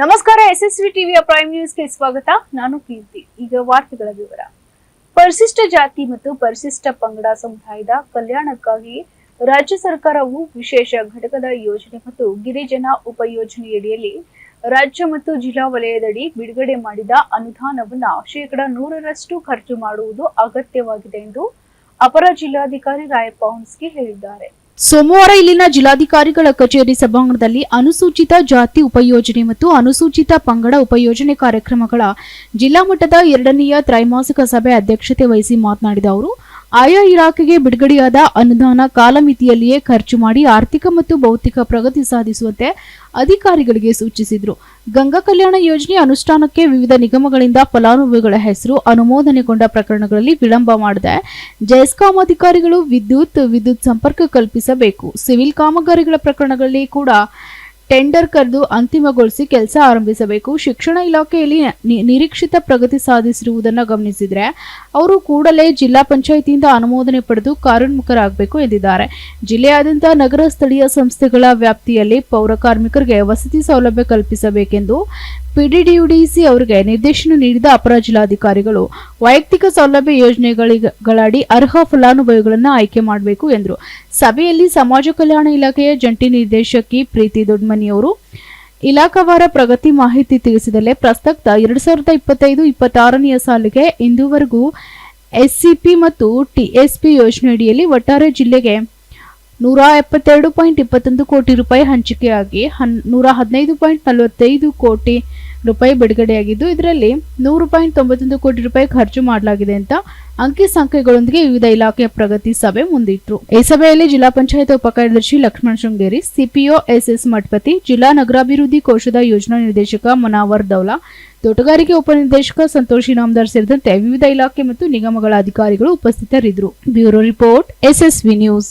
ನಮಸ್ಕಾರ, ಎಸ್ಎಸ್ವಿ ಟಿವಿಯ ಪ್ರೈಮ್ ನ್ಯೂಸ್ಗೆ ಸ್ವಾಗತ. ನಾನು ಕೀರ್ತಿ. ಈಗ ವಾರ್ತೆಗಳ ವಿವರ. ಪರಿಶಿಷ್ಟ ಜಾತಿ ಮತ್ತು ಪರಿಶಿಷ್ಟ ಪಂಗಡ ಸಮುದಾಯದ ಕಲ್ಯಾಣಕ್ಕಾಗಿ ರಾಜ್ಯ ಸರ್ಕಾರವು ವಿಶೇಷ ಘಟಕದ ಯೋಜನೆ ಮತ್ತು ಗಿರಿಜನ ಉಪಯೋಜನೆಯಡಿಯಲ್ಲಿ ರಾಜ್ಯ ಮತ್ತು ಜಿಲ್ಲಾ ವಲಯದಡಿ ಬಿಡುಗಡೆ ಮಾಡಿದ ಅನುದಾನವನ್ನ ಶೇಕಡ ನೂರರಷ್ಟು ಖರ್ಚು ಮಾಡುವುದು ಅಗತ್ಯವಾಗಿದೆ ಎಂದು ಅಪರ ಜಿಲ್ಲಾಧಿಕಾರಿ ರಾಯಪ್ಪ ಹುಣ್ಸ್ಗಿ ಹೇಳಿದ್ದಾರೆ. ಸೋಮವಾರ ಇಲ್ಲಿನ ಜಿಲ್ಲಾಧಿಕಾರಿಗಳ ಕಚೇರಿ ಸಭಾಂಗಣದಲ್ಲಿ ಅನುಸೂಚಿತ ಜಾತಿ ಉಪಯೋಜನೆ ಮತ್ತು ಅನುಸೂಚಿತ ಪಂಗಡ ಉಪಯೋಜನೆ ಕಾರ್ಯಕ್ರಮಗಳ ಜಿಲ್ಲಾ ಮಟ್ಟದ ಎರಡನೆಯ ತ್ರೈಮಾಸಿಕ ಸಭೆ ಅಧ್ಯಕ್ಷತೆ ವಹಿಸಿ ಮಾತನಾಡಿದ ಅವರು ಆಯಾ ಇಲಾಖೆಗೆ ಬಿಡುಗಡೆಯಾದ ಅನುದಾನ ಕಾಲಮಿತಿಯಲ್ಲಿಯೇ ಖರ್ಚು ಮಾಡಿ ಆರ್ಥಿಕ ಮತ್ತು ಭೌತಿಕ ಪ್ರಗತಿ ಸಾಧಿಸುವಂತೆ ಅಧಿಕಾರಿಗಳಿಗೆ ಸೂಚಿಸಿದರು. ಗಂಗಾ ಕಲ್ಯಾಣ ಯೋಜನೆ ಅನುಷ್ಠಾನಕ್ಕೆ ವಿವಿಧ ನಿಗಮಗಳಿಂದ ಫಲಾನುಭವಿಗಳ ಹೆಸರು ಅನುಮೋದನೆಗೊಂಡ ಪ್ರಕರಣಗಳಲ್ಲಿ ವಿಳಂಬ ಮಾಡದೆ. ಜೆಸ್ಕಾಂ ಅಧಿಕಾರಿಗಳು ವಿದ್ಯುತ್ ವಿದ್ಯುತ್ ಸಂಪರ್ಕ ಕಲ್ಪಿಸಬೇಕು. ಸಿವಿಲ್ ಕಾಮಗಾರಿಗಳ ಪ್ರಕರಣಗಳಲ್ಲಿ ಕೂಡ ಟೆಂಡರ್ ಕರೆದು ಅಂತಿಮಗೊಳಿಸಿ ಕೆಲಸ ಆರಂಭಿಸಬೇಕು. ಶಿಕ್ಷಣ ಇಲಾಖೆಯಲ್ಲಿ ನಿರೀಕ್ಷಿತ ಪ್ರಗತಿ ಸಾಧಿಸಿರುವುದನ್ನು ಗಮನಿಸಿದರೆ ಅವರು ಕೂಡಲೇ ಜಿಲ್ಲಾ ಪಂಚಾಯಿತಿಯಿಂದ ಅನುಮೋದನೆ ಪಡೆದು ಕಾರ್ಯೋನ್ಮುಖರಾಗಬೇಕು ಎಂದಿದ್ದಾರೆ. ಜಿಲ್ಲೆಯಾದ್ಯಂತ ನಗರ ಸ್ಥಳೀಯ ಸಂಸ್ಥೆಗಳ ವ್ಯಾಪ್ತಿಯಲ್ಲಿ ಪೌರ ಕಾರ್ಮಿಕರಿಗೆ ವಸತಿ ಸೌಲಭ್ಯ ಕಲ್ಪಿಸಬೇಕೆಂದು ಪಿಡಿಡಿಯುಡಿಸಿ ಅವರಿಗೆ ನಿರ್ದೇಶನ ನೀಡಿದ ಅಪರ ಜಿಲ್ಲಾಧಿಕಾರಿಗಳು, ವೈಯಕ್ತಿಕ ಸೌಲಭ್ಯ ಯೋಜನೆಗಳಡಿ ಅರ್ಹ ಫಲಾನುಭವಿಗಳನ್ನು ಆಯ್ಕೆ ಮಾಡಬೇಕು ಎಂದರು. ಸಭೆಯಲ್ಲಿ ಸಮಾಜ ಕಲ್ಯಾಣ ಇಲಾಖೆಯ ಜಂಟಿ ನಿರ್ದೇಶಕಿ ಪ್ರೀತಿ ದೊಡ್ಮನಿಯವರು, ಇಲಾಖಾವಾರ ಪ್ರಗತಿ ಮಾಹಿತಿ ತಿಳಿಸಿದಲ್ಲೇ ಪ್ರಸಕ್ತ ಎರಡ್ ಸಾವಿರದ ಇಪ್ಪತ್ತೈದು ಇಪ್ಪತ್ತಾರನೆಯ ಸಾಲಿಗೆ ಇಂದುವರೆಗೂ ಎಸ್ಸಿಪಿ ಮತ್ತು ಟಿಎಸ್ಪಿ ಯೋಜನೆಯಡಿಯಲ್ಲಿ ಒಟ್ಟಾರೆ ಜಿಲ್ಲೆಗೆ ನೂರ ಎಪ್ಪತ್ತೆರಡು ಪಾಯಿಂಟ್ ಇಪ್ಪತ್ತೊಂದು ಕೋಟಿ ರೂಪಾಯಿ ಹಂಚಿಕೆಯಾಗಿ, ಹನ್, ನೂರ ಹದಿನೈದು ಪಾಯಿಂಟ್ ನಲವತ್ತೈದು ಕೋಟಿ ರೂಪಾಯಿ ಬಿಡುಗಡೆಯಾಗಿದ್ದು, ಇದರಲ್ಲಿ ನೂರು ಪಾಯಿಂಟ್ ತೊಂಬತ್ತೊಂದು ಕೋಟಿ ರೂಪಾಯಿ ಖರ್ಚು ಮಾಡಲಾಗಿದೆ ಅಂತ ಅಂಕಿ ಸಂಖ್ಯೆಗಳೊಂದಿಗೆ ವಿವಿಧ ಇಲಾಖೆಯ ಪ್ರಗತಿ ಸಭೆ ಮುಂದಿಟ್ಟರು ಈ ಸಭೆಯಲ್ಲಿ ಜಿಲ್ಲಾ ಪಂಚಾಯತ್ ಉಪಕಾರ್ಯದರ್ಶಿ ಲಕ್ಷ್ಮಣ ಶೃಂಗೇರಿ, ಸಿಪಿಒ ಎಸ್ಎಸ್ ಮಠಪತಿ, ಜಿಲ್ಲಾ ನಗರಾಭಿವೃದ್ಧಿ ಕೋಶದ ಯೋಜನಾ ನಿರ್ದೇಶಕ ಮನಾವರ್ ದೌಲಾ, ತೋಟಗಾರಿಕೆ ಉಪನಿರ್ದೇಶಕ ಸಂತೋಷ್ ಇನಾಮದಾರ್ ಸೇರಿದಂತೆ ವಿವಿಧ ಇಲಾಖೆ ಮತ್ತು ನಿಗಮಗಳ ಅಧಿಕಾರಿಗಳು ಉಪಸ್ಥಿತರಿದ್ದರು. Bureau report, SSV news.